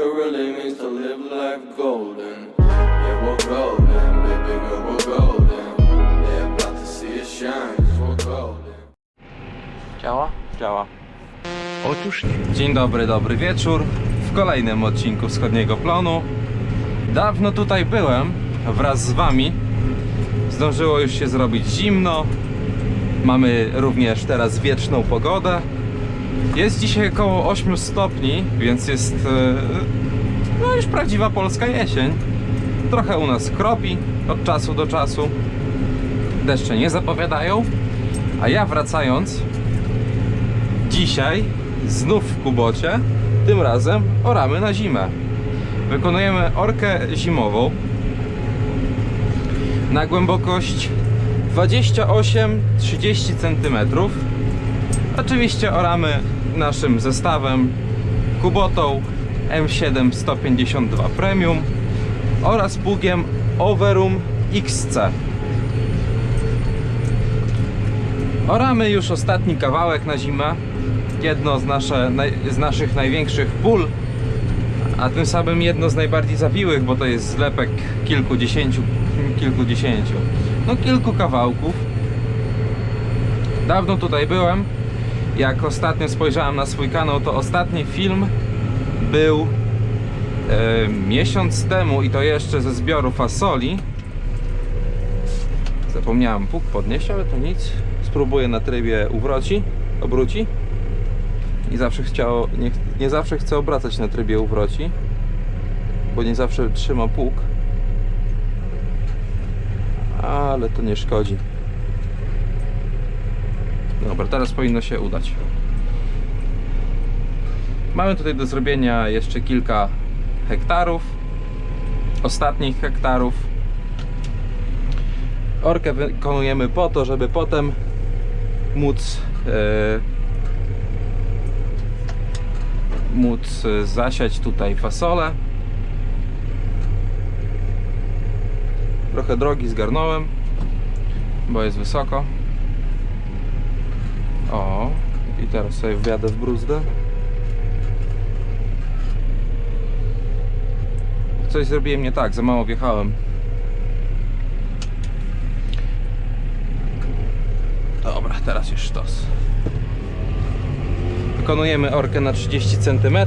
it really means to live life golden. Yeah, we're golden, baby girl, we're golden. Yeah, about to see it shine, cause we're golden. Działa? Działa. Otóż nie. Dzień dobry, dobry wieczór. W kolejnym odcinku Wschodniego Plonu. Dawno tutaj byłem wraz z wami. Zdążyło już się zrobić zimno. Mamy również teraz wieczną pogodę. Jest dzisiaj około 8 stopni, więc jest e, no już prawdziwa polska jesień. Trochę u nas kropi od czasu do czasu. Deszcze nie zapowiadają. A ja wracając, Dzisiaj znów w Kubocie, tym razem oramy na zimę. Wykonujemy orkę zimową na głębokość 28-30 cm. Oczywiście oramy naszym zestawem Kubotą M7 152 Premium oraz pługiem Overum XC. Oramy już ostatni kawałek na zimę. Jedno z, nasze, z naszych największych pól, a tym samym jedno z najbardziej zawiłych, bo to jest zlepek kilkudziesięciu, kilkudziesięciu, no kilku kawałków. Dawno tutaj byłem. Jak ostatnio spojrzałem na swój kanał, to ostatni film był e, miesiąc temu i to jeszcze ze zbioru fasoli. Zapomniałem puk podnieść, ale to nic. Spróbuję na trybie uwroci, obróci. I zawsze chciało, nie, nie zawsze chcę obracać na trybie uwroci, bo nie zawsze trzyma puk. Ale to nie szkodzi. Dobra, teraz powinno się udać. Mamy tutaj do zrobienia jeszcze kilka hektarów, ostatnich hektarów. Orkę wykonujemy po to, żeby potem móc e, móc e, zasiać tutaj fasolę. Trochę drogi zgarnąłem, bo jest wysoko. O, i teraz sobie wjadę w bruzdę. Coś zrobiłem nie tak, za mało wjechałem. Dobra, teraz już sztos. Wykonujemy orkę na 30 cm.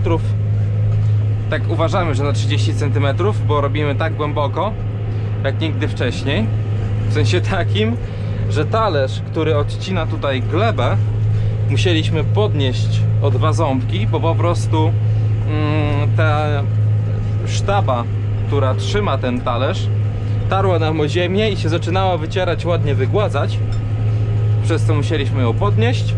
Tak uważamy, że na 30 cm, bo robimy tak głęboko, jak nigdy wcześniej. W sensie takim, że talerz, który odcina tutaj glebę, musieliśmy podnieść o dwa ząbki, bo po prostu mm, ta sztaba, która trzyma ten talerz, tarła nam o ziemię i się zaczynała wycierać, ładnie wygładzać przez co musieliśmy ją podnieść.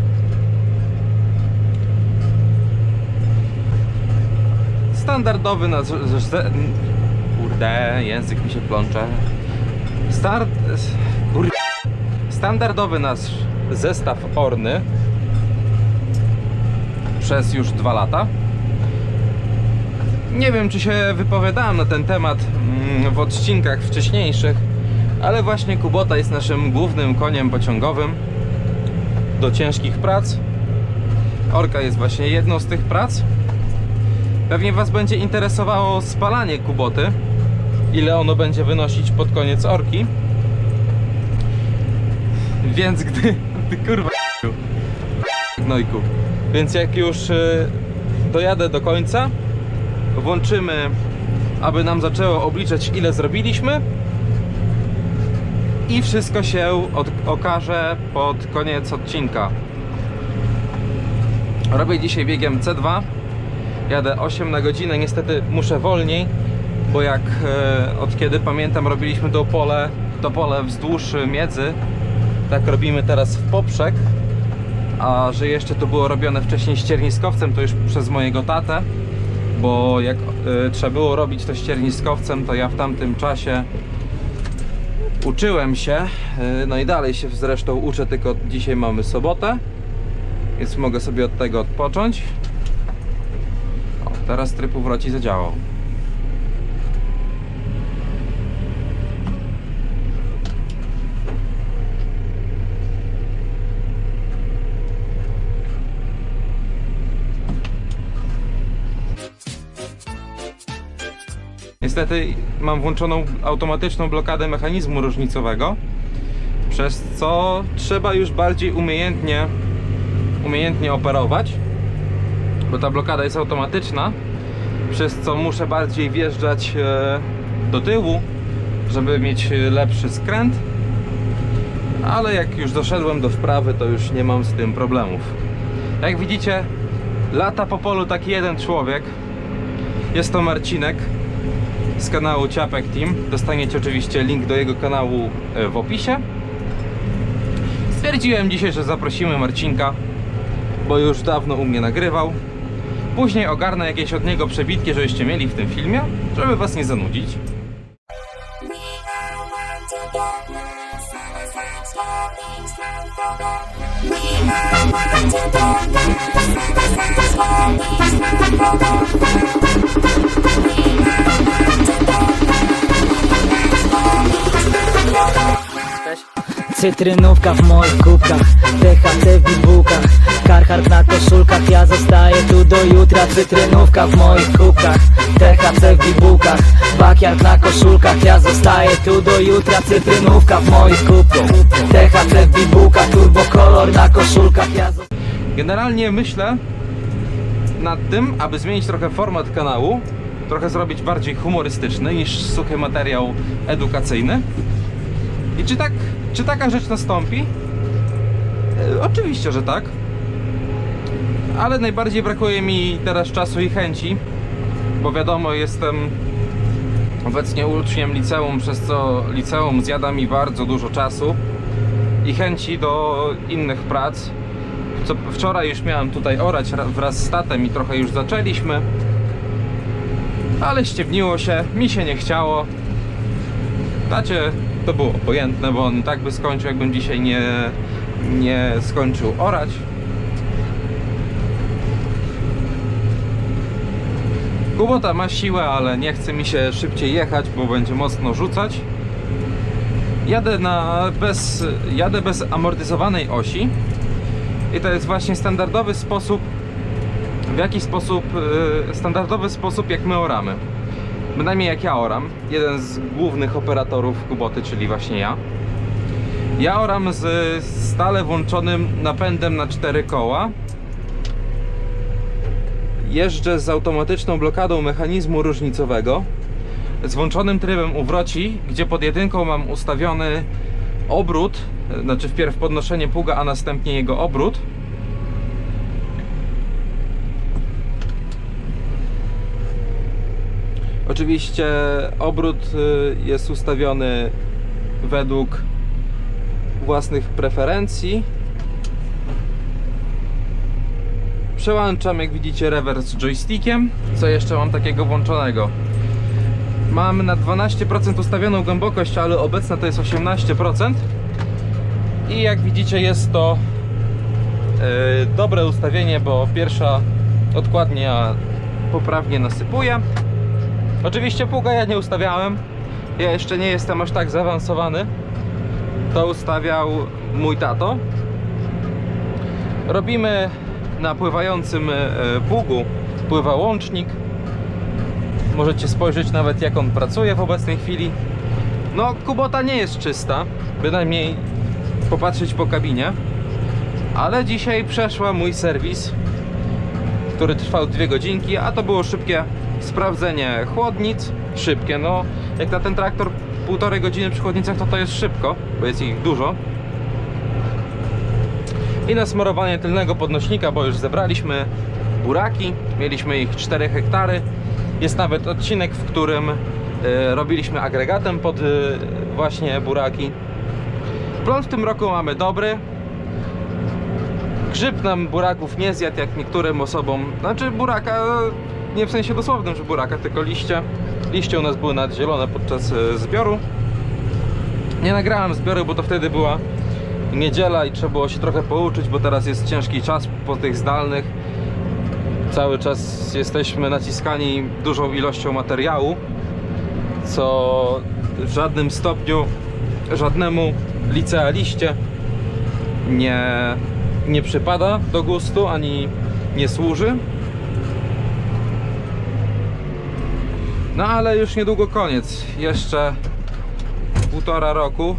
Standardowy nasz... Kurde, język mi się plącze. Start... Standardowy nasz zestaw orny przez już dwa lata. Nie wiem, czy się wypowiadałem na ten temat mm, w odcinkach wcześniejszych, ale właśnie Kubota jest naszym głównym koniem pociągowym do ciężkich prac. Orka jest właśnie jedną z tych prac. Pewnie Was będzie interesowało spalanie Kuboty, ile ono będzie wynosić pod koniec orki. Więc gdy... Ty kurwa... Gnojku. Więc jak już y, dojadę do końca, włączymy, aby nam zaczęło obliczać ile zrobiliśmy i wszystko się okaże pod koniec odcinka. Robię dzisiaj biegiem C2. Jadę 8 na godzinę. Niestety muszę wolniej, bo jak e, od kiedy pamiętam robiliśmy to pole, to pole wzdłuż miedzy, tak robimy teraz w poprzek. A że jeszcze to było robione wcześniej ścierniskowcem, to już przez mojego tatę, bo jak e, trzeba było robić to ścierniskowcem, to ja w tamtym czasie uczyłem się, y, no i dalej się zresztą uczę, tylko dzisiaj mamy sobotę, więc mogę sobie od tego odpocząć. O, teraz tryb uwroci zadziałał. Niestety mam włączoną automatyczną blokadę mechanizmu różnicowego, przez co trzeba już bardziej umiejętnie, umiejętnie operować, bo ta blokada jest automatyczna, przez co muszę bardziej wjeżdżać e, do tyłu, żeby mieć lepszy skręt. Ale jak już doszedłem do wprawy, to już nie mam z tym problemów. Jak widzicie, lata po polu taki jeden człowiek. Jest to Marcinek z kanału Ciapek Team. Dostaniecie oczywiście link do jego kanału e, w opisie. Stwierdziłem dzisiaj, że zaprosimy Marcinka, bo już dawno u mnie nagrywał. Później ogarnę jakieś od niego przebitki, żebyście mieli w tym filmie, żeby was nie zanudzić. Cytrynówka w moich kubkach THC w bibułkach Karhart na koszulkach Ja zostaję tu do jutra. Cytrynówka w moich kubkach THC w bibułkach Bakiard na koszulkach Ja zostaję tu do jutra. Cytrynówka w moich kubkach THC w bibułkach Turbo kolor na koszulkach Ja Generalnie myślę nad tym, aby zmienić trochę format kanału, trochę zrobić bardziej humorystyczny niż suchy materiał edukacyjny. I czy tak, czy taka rzecz nastąpi? E, oczywiście, że tak. Ale najbardziej brakuje mi teraz czasu i chęci, bo wiadomo, jestem obecnie uczniem liceum, przez co liceum zjada mi bardzo dużo czasu i chęci do innych prac. Co wczoraj już miałem tutaj orać ra- wraz z tatem i trochę już zaczęliśmy. Ale ściemniło się, mi się nie chciało. Tacie to było obojętne, bo on tak by skończył, jakbym dzisiaj nie, nie skończył orać. Kubota ma siłę, ale nie chce mi się szybciej jechać, bo będzie mocno rzucać. Jadę na bez, jadę bez amortyzowanej osi. I to jest właśnie standardowy sposób, w jaki sposób, e, standardowy sposób jak my oramy. Bynajmniej jak ja oram, jeden z głównych operatorów Kuboty, czyli właśnie ja. Ja oram z stale włączonym napędem na cztery koła. Jeżdżę z automatyczną blokadą mechanizmu różnicowego. Z włączonym trybem uwroci, gdzie pod jedynką mam ustawiony obrót, znaczy wpierw podnoszenie pługa, a następnie jego obrót. Oczywiście obrót y, jest ustawiony według własnych preferencji. Przełączam, jak widzicie, rewers joystickiem. Co jeszcze mam takiego włączonego? Mam na 12% ustawioną głębokość, ale obecna to jest 18%. I jak widzicie jest to e, dobre ustawienie, bo pierwsza odkładnia poprawnie nasypuje. Oczywiście pługa ja nie ustawiałem. Ja jeszcze nie jestem aż tak zaawansowany. To ustawiał mój tato. Robimy na pływającym e, pługu pływa łącznik. Możecie spojrzeć nawet jak on pracuje w obecnej chwili. No, kubota nie jest czysta, bynajmniej popatrzeć po kabinie. Ale dzisiaj przeszła mój serwis, który trwał dwie godzinki, a to było szybkie sprawdzenie chłodnic. Szybkie, no jak na ten traktor półtorej godziny przy chłodnicach, to to jest szybko, bo jest ich dużo. I nasmarowanie tylnego podnośnika, bo już zebraliśmy buraki, mieliśmy ich 4 hektary. Jest nawet odcinek, w którym e, robiliśmy agregatem pod e, właśnie buraki. Plon w tym roku mamy dobry. Grzyb nam buraków nie zjadł jak niektórym osobom. Znaczy buraka, nie w sensie dosłownym, że buraka, tylko liście. Liście u nas były nadzielone podczas e, zbioru. Nie nagrałem zbioru, bo to wtedy była niedziela i trzeba było się trochę pouczyć, bo teraz jest ciężki czas po tych zdalnych. Cały czas jesteśmy naciskani dużą ilością materiału, co w żadnym stopniu żadnemu licealiście nie, nie przypada do gustu ani nie służy. No ale już niedługo koniec. Jeszcze półtora roku.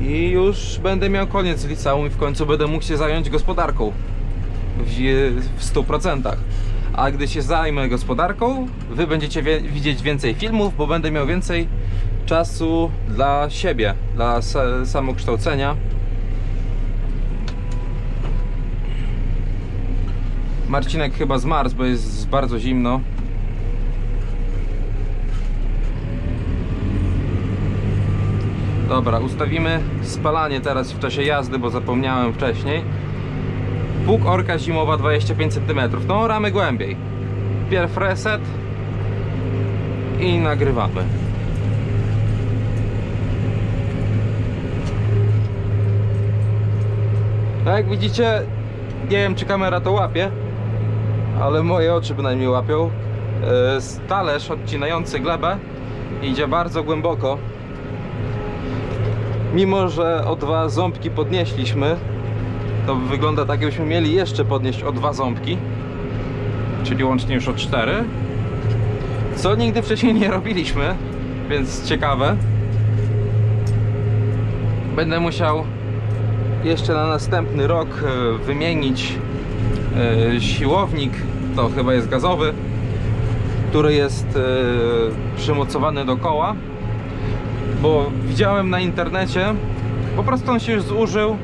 I już będę miał koniec liceum i w końcu będę mógł się zająć gospodarką w, w 100%. A gdy się zajmę gospodarką, wy będziecie wie, widzieć więcej filmów, bo będę miał więcej czasu dla siebie, dla sa, samokształcenia. Marcinek chyba zmarzł, bo jest bardzo zimno. Dobra, ustawimy spalanie teraz w czasie jazdy, bo zapomniałem wcześniej. Pług orka zimowa 25 cm. No, ramy głębiej. Pierw reset i nagrywamy. No jak widzicie, nie wiem czy kamera to łapie, ale moje oczy bynajmniej łapią. Yy, Talerz odcinający glebę idzie bardzo głęboko. Mimo, że o dwa ząbki podnieśliśmy, to wygląda tak, jakbyśmy mieli jeszcze podnieść o dwa ząbki, czyli łącznie już o cztery. Co nigdy wcześniej nie robiliśmy, więc ciekawe. Będę musiał jeszcze na następny rok e, wymienić e, siłownik, to chyba jest gazowy, który jest e, przymocowany do koła, bo widziałem na internecie, po prostu on się już zużył,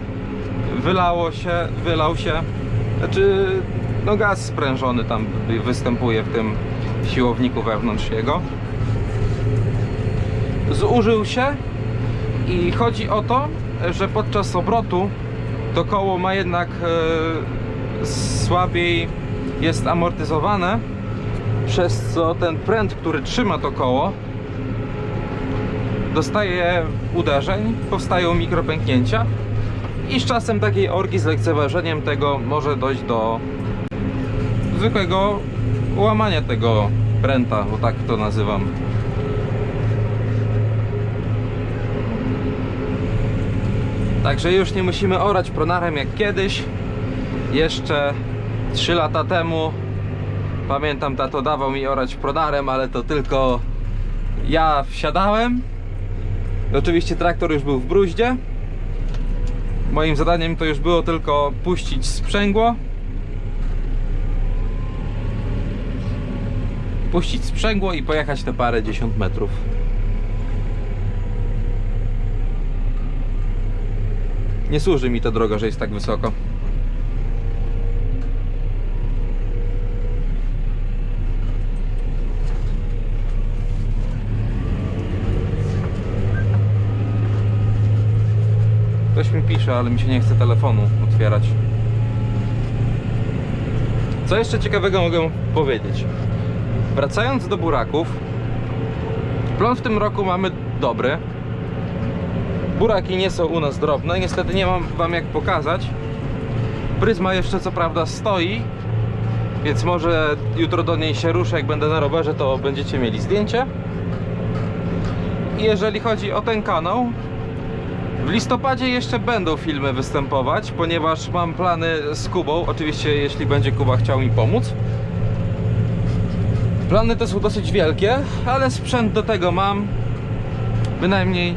wylało się, wylał się, znaczy no gaz sprężony tam występuje w tym siłowniku wewnątrz jego. Zużył się i chodzi o to, że podczas obrotu to koło ma jednak e, słabiej jest amortyzowane, przez co ten pręt, który trzyma to koło, dostaje uderzeń, powstają mikropęknięcia i z czasem takiej orgi z lekceważeniem tego może dojść do zwykłego łamania tego pręta, bo tak to nazywam. Także już nie musimy orać pronarem jak kiedyś. Jeszcze 3 lata temu pamiętam tato dawał mi orać pronarem, ale to tylko ja wsiadałem. Oczywiście traktor już był w bruździe. Moim zadaniem to już było tylko puścić sprzęgło. Puścić sprzęgło i pojechać te parę dziesiąt metrów. Nie służy mi ta droga, że jest tak wysoko. Pisze, ale mi się nie chce telefonu otwierać. Co jeszcze ciekawego mogę powiedzieć? Wracając do buraków, plon w tym roku mamy dobry. Buraki nie są u nas drobne, niestety nie mam wam jak pokazać. Pryzma jeszcze co prawda stoi, więc może jutro do niej się ruszę, jak będę na rowerze, to będziecie mieli zdjęcie. I jeżeli chodzi o ten kanał, w listopadzie jeszcze będą filmy występować, ponieważ mam plany z Kubą, oczywiście jeśli będzie Kuba chciał mi pomóc. Plany te są dosyć wielkie, ale sprzęt do tego mam. Bynajmniej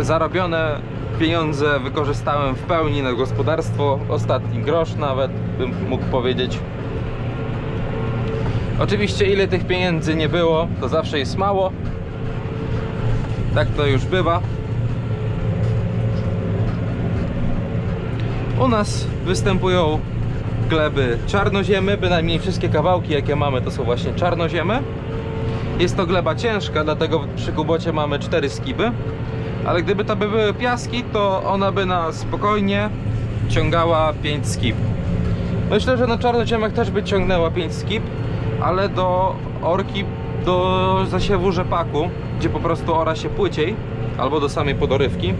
zarobione pieniądze wykorzystałem w pełni na gospodarstwo. Ostatni grosz nawet bym mógł powiedzieć. Oczywiście ile tych pieniędzy nie było, to zawsze jest mało. Tak to już bywa. U nas występują gleby czarnoziemy, bynajmniej wszystkie kawałki jakie mamy to są właśnie czarnoziemy. Jest to gleba ciężka, dlatego przy kubocie mamy cztery skiby. Ale gdyby to by były piaski, to ona by na spokojnie ciągała 5 skib. Myślę, że na czarnoziemach też by ciągnęła 5 skib, ale do orki, do zasiewu rzepaku, gdzie po prostu ora się płyciej, albo do samej podorywki,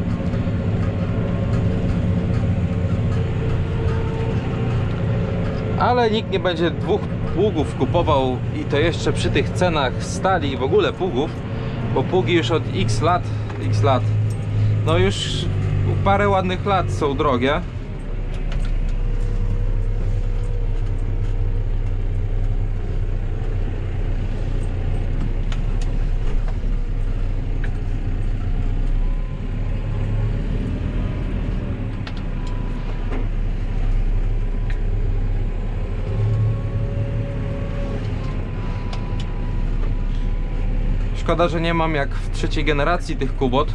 ale nikt nie będzie dwóch pługów kupował i to jeszcze przy tych cenach stali i w ogóle pługów, bo pługi już od x lat, x lat, no już parę ładnych lat są drogie. Szkoda, że nie mam jak w trzeciej generacji tych Kubot,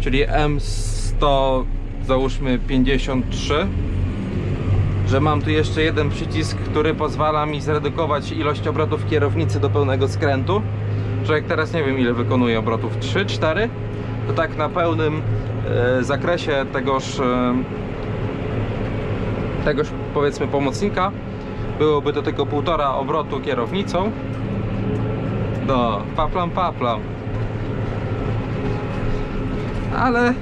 czyli M100 załóżmy 53 że mam tu jeszcze jeden przycisk, który pozwala mi zredukować ilość obrotów kierownicy do pełnego skrętu. Że jak teraz nie wiem ile wykonuje obrotów 3, 4, to tak na pełnym e, zakresie tegoż e, tegoż powiedzmy pomocnika byłoby to tylko półtora obrotu kierownicą. No, paplam paplam. Ale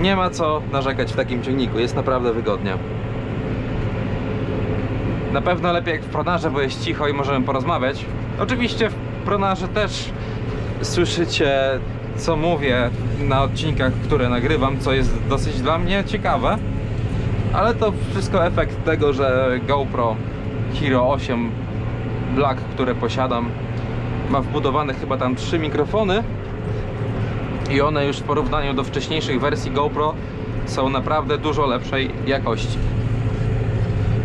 nie ma co narzekać w takim ciągniku, jest naprawdę wygodnie. Na pewno lepiej jak w pronarze, bo jest cicho i możemy porozmawiać. Oczywiście w pronarze też słyszycie, co mówię na odcinkach, które nagrywam, co jest dosyć dla mnie ciekawe. Ale to wszystko efekt tego, że GoPro Hero 8 Black, które posiadam, ma wbudowane chyba tam trzy mikrofony i one już w porównaniu do wcześniejszych wersji GoPro są naprawdę dużo lepszej jakości.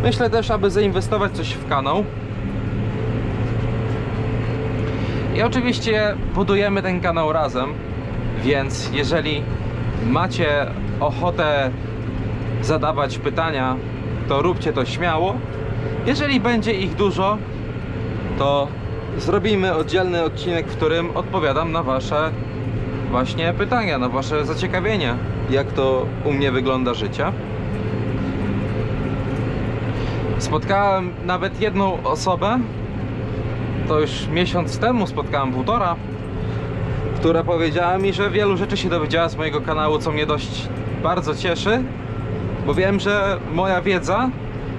Myślę też, aby zainwestować coś w kanał. I oczywiście budujemy ten kanał razem, więc jeżeli macie ochotę zadawać pytania, to róbcie to śmiało. Jeżeli będzie ich dużo, to zrobimy oddzielny odcinek, w którym odpowiadam na Wasze właśnie pytania, na Wasze zaciekawienie, jak to u mnie wygląda życie. Spotkałem nawet jedną osobę, to już miesiąc temu spotkałem półtora, która powiedziała mi, że wielu rzeczy się dowiedziała z mojego kanału, co mnie dość bardzo cieszy, bo wiem, że moja wiedza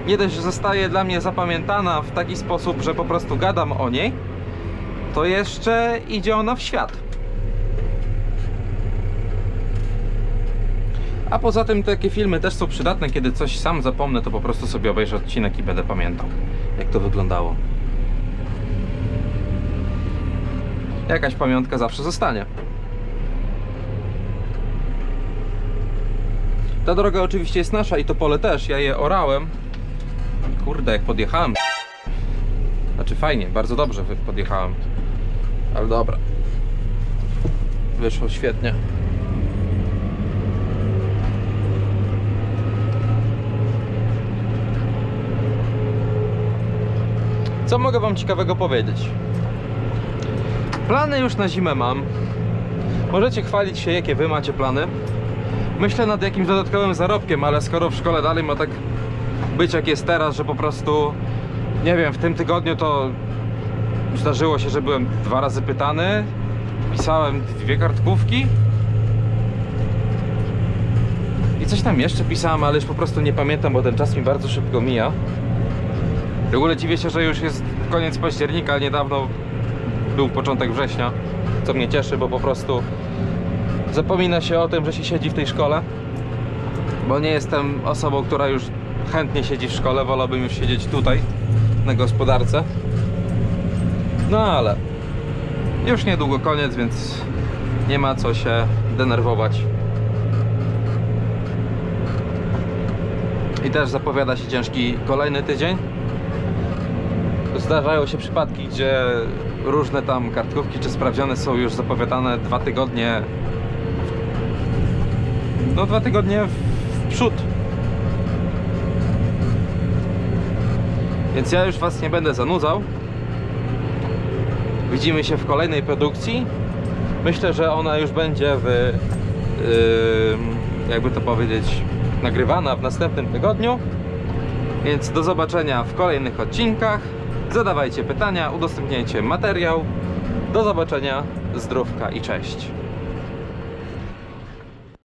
nie dość, że zostaje dla mnie zapamiętana w taki sposób, że po prostu gadam o niej, to jeszcze idzie ona w świat. A poza tym takie filmy też są przydatne, kiedy coś sam zapomnę, to po prostu sobie obejrzę odcinek i będę pamiętał, jak to wyglądało. Jakaś pamiątka zawsze zostanie. Ta droga oczywiście jest nasza i to pole też, ja je orałem. Kurde, jak podjechałem. Znaczy fajnie, bardzo dobrze podjechałem. Ale dobra. Wyszło świetnie. Co mogę Wam ciekawego powiedzieć? Plany już na zimę mam. Możecie chwalić się, jakie Wy macie plany. Myślę nad jakimś dodatkowym zarobkiem, ale skoro w szkole dalej ma tak być jak jest teraz, że po prostu nie wiem, w tym tygodniu to zdarzyło się, że byłem dwa razy pytany. Pisałem dwie kartkówki. I coś tam jeszcze pisałem, ale już po prostu nie pamiętam, bo ten czas mi bardzo szybko mija. W ogóle dziwię się, że już jest koniec października, ale niedawno był początek września, co mnie cieszy, bo po prostu zapomina się o tym, że się siedzi w tej szkole. Bo nie jestem osobą, która już chętnie siedzi w szkole, wolałbym już siedzieć tutaj, na gospodarce. No ale już niedługo koniec, więc nie ma co się denerwować. I też zapowiada się ciężki kolejny tydzień. Zdarzają się przypadki, gdzie różne tam kartkówki czy sprawdziane są już zapowiadane dwa tygodnie. No, dwa tygodnie w przód. Więc ja już Was nie będę zanudzał. Widzimy się w kolejnej produkcji. Myślę, że ona już będzie w. Jakby to powiedzieć, nagrywana w następnym tygodniu. Więc do zobaczenia w kolejnych odcinkach. Zadawajcie pytania, udostępniajcie materiał. Do zobaczenia, zdrówka i cześć.